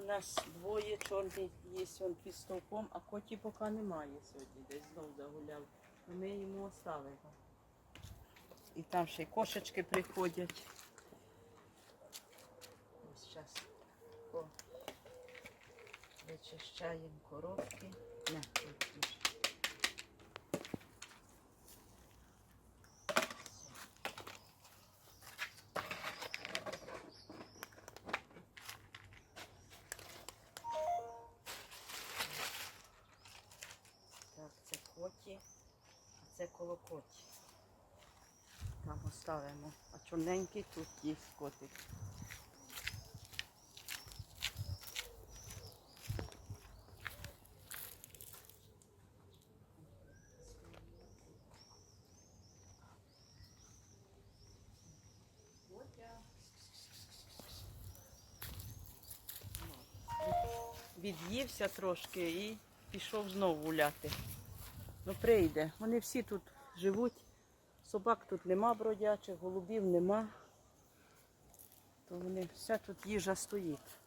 нас двоє чорний є он під стовпом, а коті поки немає сьогодні. Десь знов загуляв. Ми йому оставимо. І там ще й кошечки приходять. Ось зараз вичищаємо коробки. Не, це коті, а це коло коті. Там оставимо. А чорненький тут є котик. Від'ївся трошки і пішов знову гуляти. Ну прийде. Вони всі тут живуть. Собак тут нема бродячих, голубів нема. То вони вся тут їжа стоїть.